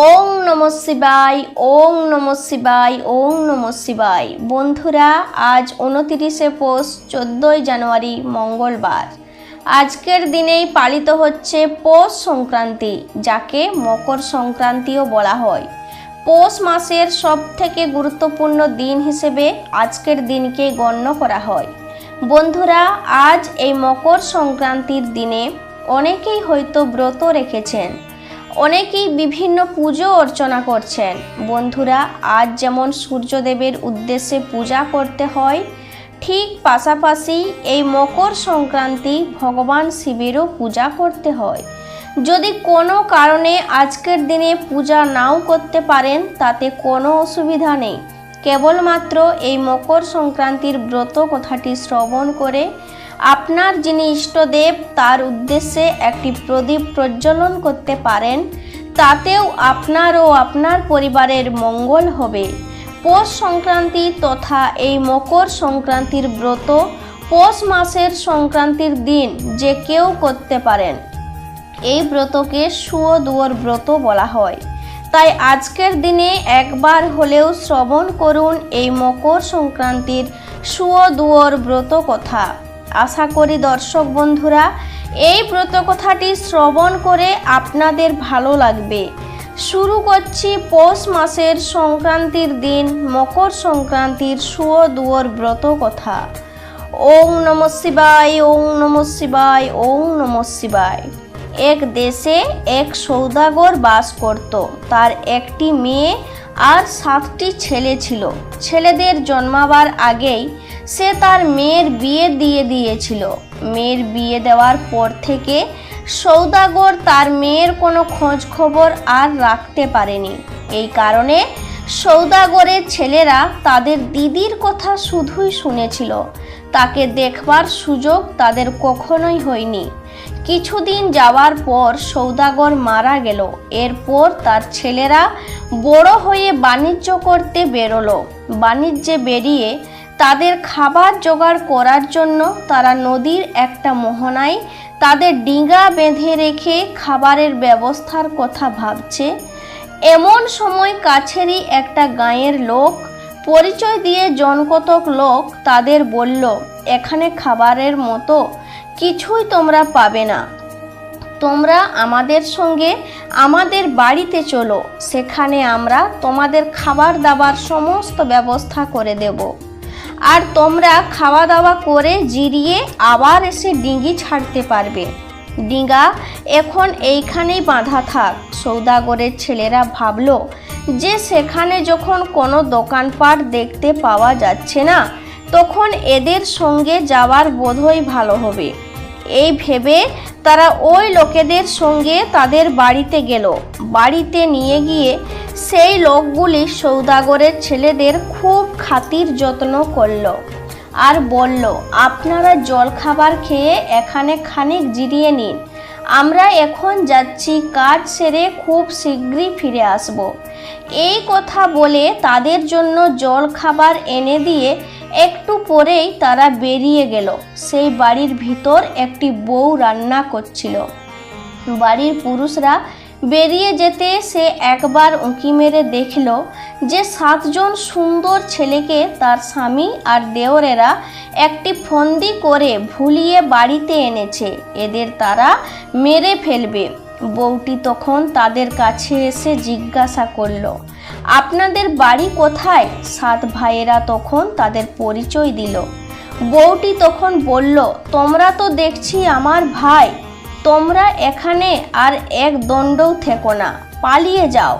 ওং নম শিবায় ওং নম শিবায় ওং নম শিবায়। বন্ধুরা, আজ উনতিরিশে পৌষ চোদ্দোই জানুয়ারি, মঙ্গলবার। আজকের দিনেই পালিত হচ্ছে পৌষ সংক্রান্তি, যাকে মকর সংক্রান্তিও বলা হয়। পৌষ মাসের সব থেকে গুরুত্বপূর্ণ দিন হিসেবে আজকের দিনকে গণ্য করা হয়। বন্ধুরা, আজ এই মকর সংক্রান্তির দিনে অনেকেই হয়তো ব্রত রেখেছেন অনেকেই বিভিন্ন পুজো অর্চনা করছেন। বন্ধুরা, আজ যেমন সূর্যদেবের উদ্দেশ্যে পূজা করতে হয়, ঠিক পাশাপাশি এই মকর সংক্রান্তি ভগবান শিবেরও পূজা করতে হয়। যদি কোনো কারণে আজকের দিনে পূজা নাও করতে পারেন, তাতে কোনো অসুবিধা নেই। কেবলমাত্র এই মকর সংক্রান্তির ব্রত কথাটি শ্রবণ করে আপনার যিনি ইষ্টদেব, তার উদ্দেশ্যে একটি প্রদীপ প্রজ্বলন করতে পারেন, তাতেও আপনার ও আপনার পরিবারের মঙ্গল হবে। পৌষ সংক্রান্তি তথা এই মকর সংক্রান্তির ব্রত পৌষ মাসের সংক্রান্তির দিন যে কেউ করতে পারেন। এই ব্রতকে সুয় দুয়োর ব্রত বলা হয়। তাই আজকের দিনে একবার হলেও শ্রবণ করুন এই মকর সংক্রান্তির সুয় দুয়োর ব্রত কথা। আশা করি দর্শক বন্ধুরা, এই ব্রত কথাটি শ্রবণ করে আপনাদের ভালো লাগবে। শুরু করছি পৌষ মাসের সংক্রান্তির দিন, মকর সংক্রান্তির সুয় দুয়োর ব্রত কথা ওং নম শিবায়, ওং নম শিবায়, ওং নম শিবায়। এক দেশে এক সৌদাগর বাস করত। তার একটি মেয়ে আর সাতটি ছেলে ছিল। ছেলেদের জন্মাবার আগেই সে তার মেয়ের বিয়ে দিয়ে দিয়েছিল। মেয়ের বিয়ে দেওয়ার পর থেকে সৌদাগর তার মেয়ের কোনো খোঁজ খবর আর রাখতে পারেনি। এই কারণে সৌদাগরের ছেলেরা তাদের দিদির কথা শুধুই শুনেছিল। তাকে দেখবার সুযোগ তাদের কখনোই হয়নি। কিছুদিন যাওয়ার পর সৌদাগর মারা গেল। এরপর তার ছেলেরা বড় হয়ে বাণিজ্য করতে বেরোলো। বাণিজ্যে বেরিয়ে তাদের খাবার জোগাড় করার জন্য তারা নদীর একটা মোহনায় তাদের ডিঙা বেঁধে রেখে খাবারের ব্যবস্থার কথা ভাবছে। এমন সময় কাছেরই একটা গাঁয়ের লোক, পরিচয় দিয়ে জনকতক লোক তাদের বলল, এখানে খাবারের মতো কিছুই তোমরা পাবে না। তোমরা আমাদের সঙ্গে আমাদের বাড়িতে চলো। সেখানে আমরা তোমাদের খাবার দাবার সমস্ত ব্যবস্থা করে দেব। আর তোমরা খাওয়া দাওয়া করে জিরিয়ে আবার এসে ডিঙ্গি ছাড়তে পারবে। ডিঙ্গা, এখন এইখানেই বাঁধা থাক। সৌদাগরের ছেলেরা ভাবল যে সেখানে যখন কোনো দোকানপাট দেখতে পাওয়া যাচ্ছে না, তখন এদের সঙ্গে যাওয়ার বোধই ভালো হবে। এই ভেবে তারা ওই লোকেদের সঙ্গে তাদের বাড়িতে গেল। বাড়িতে নিয়ে গিয়ে সেই লোকগুলি সৌদাগরের ছেলেদের খুব খাতির যত্ন করল আর বলল, আপনারা জল খাবার খেয়ে এখানে খানিক জিরিয়ে নিন। আমরা এখন যাচ্ছি কাজ সেরে খুব শীঘ্রই ফিরে আসব। এই কথা বলে তাদের জন্য জল খাবার এনে দিয়ে একটু পরেই তারা বেরিয়ে গেল। সেই বাড়ির ভিতর একটি বউ রান্না করছিল। বাড়ির পুরুষরা বেরিয়ে যেতে সে একবার উঁকি মেরে দেখল যে সাতজন সুন্দর ছেলেকে তার স্বামী আর দেওরেরা একটি ফন্দি করে ভুলিয়ে বাড়িতে এনেছে। এদের তারা মেরে ফেলবে। বউটি তখন তাদের কাছে এসে জিজ্ঞাসা করল, আপনাদের বাড়ি কোথায়? সাত ভাইয়েরা তখন তাদের পরিচয় দিল। বউটি তখন বলল, তোমরা তো দেখছি আমার ভাই, তোমরা এখানে আর এক দণ্ডও থেকো না, পালিয়ে যাও।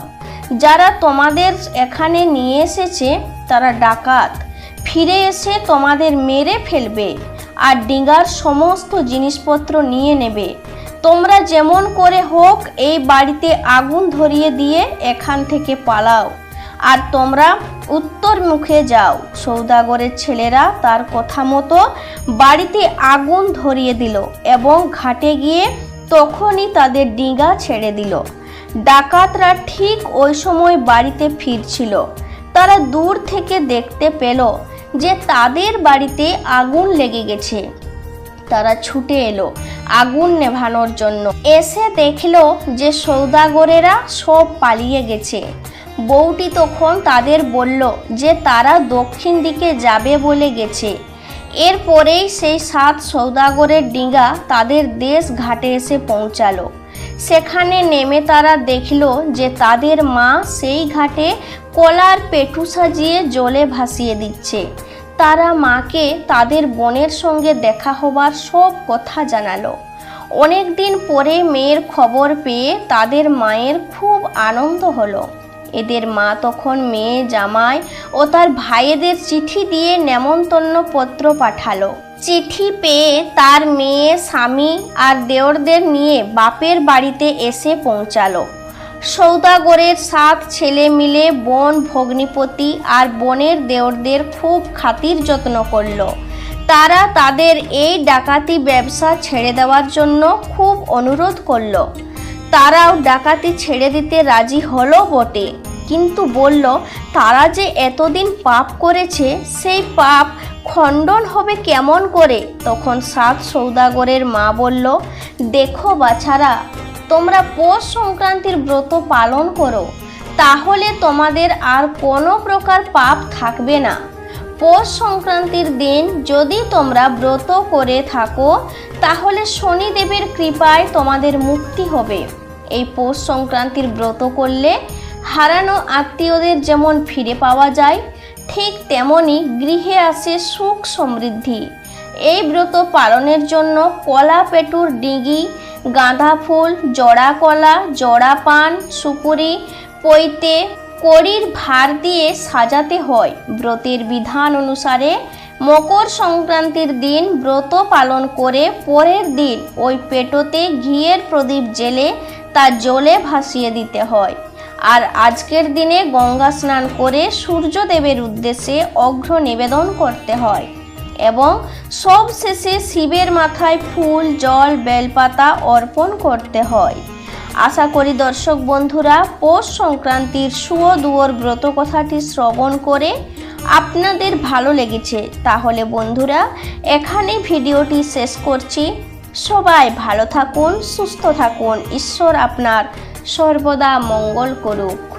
যারা তোমাদের এখানে নিয়ে এসেছে, তারা ডাকাত। ফিরে এসে তোমাদের মেরে ফেলবে, আর ডিঙ্গার সমস্ত জিনিসপত্র নিয়ে নেবে। তোমরা যেমন করে হোক এই বাড়িতে আগুন ধরিয়ে দিয়ে এখান থেকে পালাও। আর তোমরা উত্তর মুখে যাও। সৌদাগরের ছেলেরা তার কথা মতো বাড়িতে আগুন ধরিয়ে দিল এবং ঘাটে গিয়ে তখনই তাদের ডিঙা ছেড়ে দিল। ডাকাতরা ঠিক ওই সময় বাড়িতে ফিরছিল। তারা দূর থেকে দেখতে পেল যে তাদের বাড়িতে আগুন লেগে গেছে। তারা ছুটে এলো আগুন নেভানোর জন্য। এসে দেখল যে সৌদাগরেরা সব পালিয়ে গেছে। বউটি তখন তাদের বলল যে তারা দক্ষিণ দিকে যাবে বলে গেছে। এরপরেই সেই সাত সৌদাগরের ডিঙ্গা তাদের দেশ ঘাটে এসে পৌঁছালো। সেখানে নেমে তারা দেখল যে তাদের মা সেই ঘাটে কলার পেটু সাজিয়ে জলে ভাসিয়ে দিচ্ছে। তারা মাকে তাদের বোনের সঙ্গে দেখা হবার সব কথা জানালো। অনেক দিন পরে মেয়ের খবর পেয়ে তাদের মায়ের খুব আনন্দ হলো। এদের মা তখন মেয়ে জামাই ও তার ভাইয়েদের চিঠি দিয়ে নেমন্তন্ন পত্র পাঠালো। চিঠি পেয়ে তার মেয়ে স্বামী আর দেওরদের নিয়ে বাপের বাড়িতে এসে পৌঁছালো। সৌদাগরের সাত ছেলে মিলে বোন, ভগ্নিপতি আর বোনের দেওরদের খুব খাতির যত্ন করল। তারা তাদের এই ডাকাতি ব্যবসা ছেড়ে দেওয়ার জন্য খুব অনুরোধ করল। তারাও ডাকাতি ছেড়ে দিতে রাজি হলো বটে, কিন্তু বলল, তারা যে এতদিন পাপ করেছে, সেই পাপ খণ্ডন হবে কেমন করে? তখন সাত সৌদাগরের মা বলল, দেখো বাছারা তোমরা পৌষ সংক্রান্তির ব্রত পালন করো, তাহলে তোমাদের আর কোনো প্রকার পাপ থাকবে না। পৌষ সংক্রান্তির দিন যদি তোমরা ব্রত করে থাকো, তাহলে শনিদেবের কৃপায় তোমাদের মুক্তি হবে। এই পৌষ সংক্রান্তির ব্রত করলে হারানো আত্মীয়দের যেমন ফিরে পাওয়া যায়, ঠিক তেমনি গৃহে আসে সুখ সমৃদ্ধি। এই ব্রত পালনের জন্য কলা পেটুর ডিঙি গাঁদা ফুল, জড়া কলা, জড়া পান, সুপুরি, পৈতে, কড়ির ভার দিয়ে সাজাতে হয়। ব্রতের বিধান অনুসারে মকর সংক্রান্তির দিন ব্রত পালন করে পরের দিন ওই পেটোতে ঘিয়ের প্রদীপ জেলে তা জলে ভাসিয়ে দিতে হয়। আর আজকের দিনে গঙ্গা স্নান করে সূর্যদেবের উদ্দেশ্যে অঘ্র নিবেদন করতে হয়। এবং সব শেষে শিবের মাথায় ফুল, জল, বেলপাতা অর্পণ করতে হয়। আশা করি দর্শক বন্ধুরা, পৌষ সংক্রান্তির সুয় দুয়োর ব্রত কথাটি শ্রবণ করে আপনাদের ভালো লেগেছে। তাহলে বন্ধুরা এখানে ভিডিওটি শেষ করছি। সবাই ভালো থাকুন, সুস্থ থাকুন। ঈশ্বর আপনার সর্বদা মঙ্গল করুক।